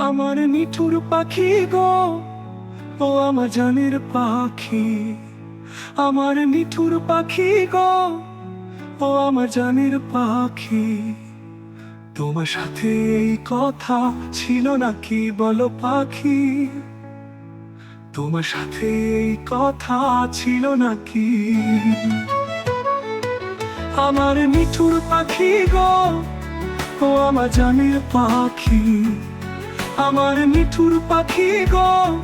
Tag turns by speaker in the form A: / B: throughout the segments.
A: আমার নিঠুর পাখি গো, ও আমার জানের পাখি। আমার নিঠুর পাখি গো, ও আমার জানের পাখি। তোমার সাথে এই কথা ছিল নাকি বলো পাখি? তোমার সাথে এই কথা ছিল নাকি? আমার মিঠুর পাখি গো, ও আমার জানের পাখি। আমার মিঠুর পাখি গো,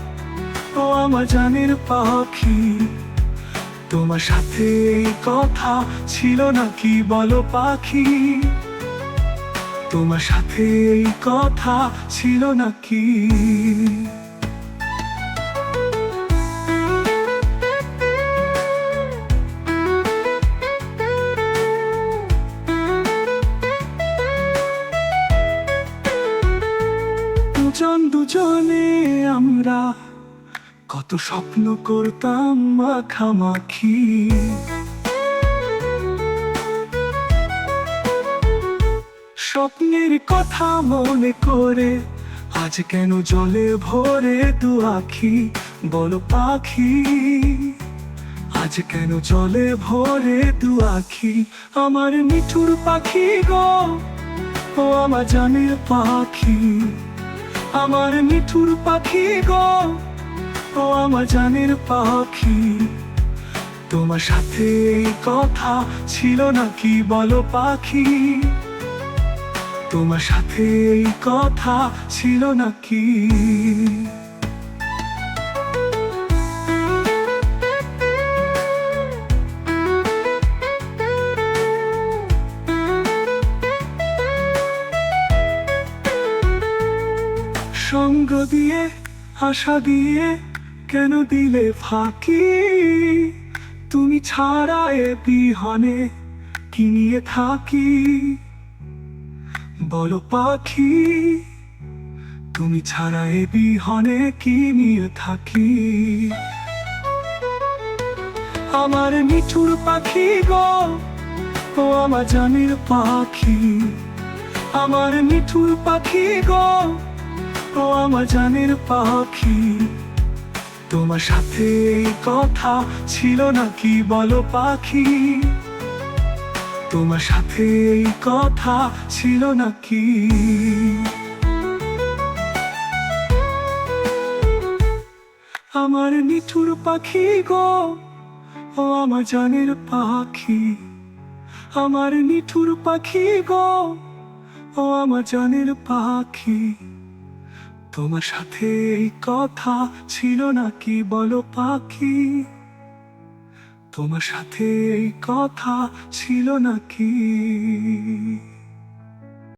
A: ও আমার জানের পাখি। তোমার সাথে এই কথা ছিল নাকি বলো পাখি? তোমার সাথে এই কথা ছিল নাকি? দুজন দুজনে আমরা কত স্বপ্ন করতাম মাখামাখি। স্বপ্নের কথা মনে করে আজ কেন জলে ভরে দু আখি? বলো পাখি, আজ কেন জলে ভরে দু আখি? আমার মিঠুর পাখি গো, ও আমার জানের পাখি। আমার মিঠুর পাখি গো, ও আমার জানের পাখি। তোমার সাথে কথা ছিল নাকি বলো পাখি? তোমার সাথে কথা ছিল নাকি? সঙ্গ দিয়ে, আশা দিয়ে কেন দিলে ফাঁকি? তুমি ছাড়া এ বিহনে কি নিয়ে থাকি? বলো পাখি, তুমি ছাড়া এ বিহনে কি নিয়ে থাকি? আমার মিঠুর পাখি গো, ও আমার জানের পাখি। আমার মিঠুর পাখি গো ও আমার জানের পাখি। তোমার সাথে এই কথা ছিল নাকি বলো পাখি? তোমার সাথে এই কথা ছিল নাকি? আমার নিঠুর পাখি গো, ও আমার জানের পাখি। আমার নিঠুর পাখি গো, ও আমার জানের পাখি। তোমার সাথে এই কথা ছিল নাকি বলো পাখি? তোমার সাথে এই কথা ছিল নাকি?